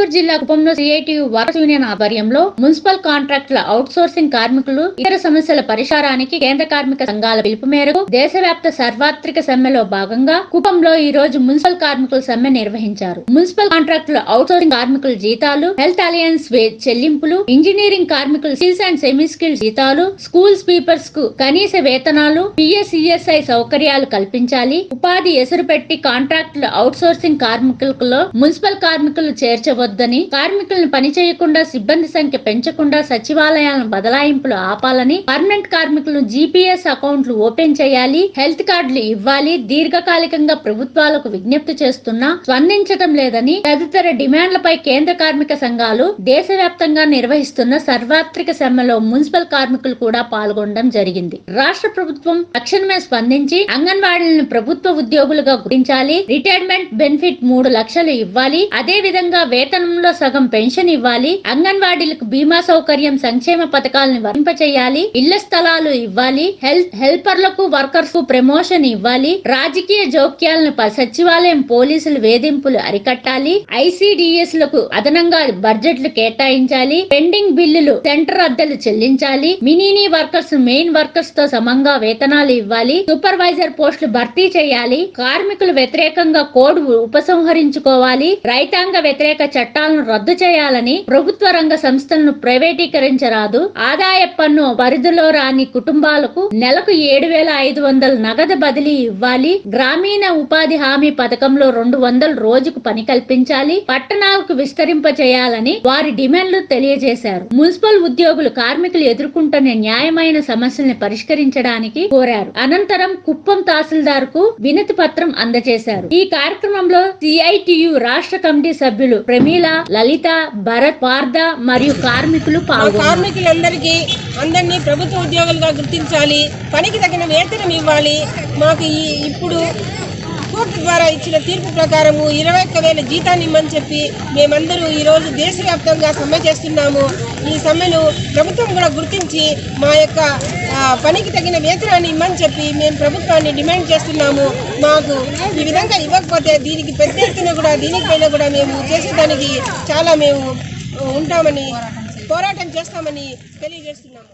చిత్తూరు జిల్లా కుప్పంలో CITU workers union ఆధ్వర్యంలో మున్సిపల్ కాంట్రాక్టుల అవుట్ సోర్సింగ్ కార్మికులు ఇతర సమస్యల పరిష్కారానికి కేంద్ర కార్మిక సంఘాల పిలుపు మేరకు దేశవ్యాప్త సార్వత్రిక సమ్మెలో భాగంగా కుప్పంలో ఈ రోజు మున్సిపల్ కార్మికుల సమ్మె నిర్వహించారు. మున్సిపల్ కాంట్రాక్టుల అవుట్ సోర్సింగ్ కార్మికుల జీతాలు హెల్త్ అలయన్స్ వే- చెల్లింపులు ఇంజనీరింగ్ కార్మికుల స్కిల్స్ అండ్ సెమీ స్కిల్ జీతాలు స్కూల్ స్వీపర్స్కు కనీస వేతనాలు పిఎస్ఈఎస్ఐ సౌకర్యాలు కల్పించాలి. ఉపాధి ఎసురు పెట్టి కాంట్రాక్టుల అవుట్ సోర్సింగ్ కార్మికులలో మున్సిపల్ కార్మికులు వద్దని కార్మికులను పని చేయకుండా సిబ్బంది సంఖ్య పెంచకుండా సచివాలయాలను బదలాయింపులు ఆపాలని పర్మనెంట్ కార్మికులను జీపీఎస్ అకౌంట్లు ఓపెన్ చేయాలి హెల్త్ కార్డులు ఇవ్వాలి దీర్ఘకాలికంగా ప్రభుత్వాలకు విజ్ఞప్తి చేస్తున్నా స్పందించడం లేదని తదితర డిమాండ్లపై కేంద్ర కార్మిక సంఘాలు దేశవ్యాప్తంగా నిర్వహిస్తున్న సర్వాత్రిక సమ్మెలో మున్సిపల్ కార్మికులు కూడా పాల్గొనడం జరిగింది. రాష్ట్ర ప్రభుత్వం తక్షణమే స్పందించి అంగన్వాడీలను ప్రభుత్వ ఉద్యోగులుగా గుర్తించాలి రిటైర్మెంట్ బెనిఫిట్ మూడు లక్షలు ఇవ్వాలి అదే విధంగా వేతన వేతనంలో సగం పెన్షన్ ఇవ్వాలి అంగన్వాడీలకు బీమా సౌకర్యం సంక్షేమ పథకాలను వర్తింపచేయాలి ఇళ్ళ స్థలాలు ఇవ్వాలి హెల్త్ హెల్పర్లకు వర్కర్స్కు ప్రమోషన్ ఇవ్వాలి రాజకీయ జోక్యాలను ప- సచివాలయం పోలీసులు వేధింపులు అరికట్టాలి ఐసిడిఎస్లకు అదనంగా బడ్జెట్లు కేటాయించాలి పెండింగ్ బిల్లులు సెంటర్ అద్దెలు చెల్లించాలి మినీని వర్కర్స్ మెయిన్ వర్కర్స్తో సమంగా వేతనాలు ఇవ్వాలి సూపర్వైజర్ పోస్టులు భర్తీ చేయాలి కార్మికులు వ్యతిరేకంగా కోడ్ ఉపసంహరించుకోవాలి రైతాంగ వ్యతిరేక చట్టాలను రద్దు చేయాలని ప్రభుత్వ రంగ సంస్థలను ప్రైవేటీకరించరాదు. ఆదాయ పన్ను పరిధిలో రాని కుటుంబాలకు నెలకు ఏడు వేల ఐదు వందల నగదు బదిలీ ఇవ్వాలి. గ్రామీణ ఉపాధి హామీ పథకంలో రెండు వందల రోజుకు పని కల్పించాలి. పట్టణాలకు విస్తరింప చేయాలని వారి డిమాండ్లు తెలియజేశారు. మున్సిపల్ ఉద్యోగులు కార్మికులు ఎదుర్కొంటున్న న్యాయమైన సమస్యల్ని పరిష్కరించడానికి కోరారు. అనంతరం కుప్పం తహసీల్దార్కు వినతి పత్రం అందజేశారు. ఈ కార్యక్రమంలో సిఐటియు రాష్ట్ర కమిటీ సభ్యులు ప్రమీల లలిత భరత్ పార్ద మరియు కార్మికులు కార్మికులందరికీ అందరినీ ప్రభుత్వ ఉద్యోగులుగా గుర్తించాలి పనికి తగిన వేతనం ఇవ్వాలి. మాకు ఈ ఇప్పుడు కోర్టు ద్వారా ఇచ్చిన తీర్పు ప్రకారము ఇరవై ఒక్క వేల జీతాన్ని ఇమ్మని చెప్పి మేమందరూ ఈరోజు దేశవ్యాప్తంగా సమ్మె చేస్తున్నాము. ఈ సమ్మెను ప్రభుత్వం కూడా గుర్తించి మా యొక్క పనికి తగిన వేతనాన్ని ఇమ్మని చెప్పి మేము ప్రభుత్వాన్ని డిమాండ్ చేస్తున్నాము. మాకు ఈ విధంగా ఇవ్వకపోతే దీనికి పెద్ద ఎత్తున కూడా దీనిపైన కూడా మేము చేసేదానికి చాలా మేము ఉంటామని పోరాటం చేస్తామని తెలియజేస్తున్నాము.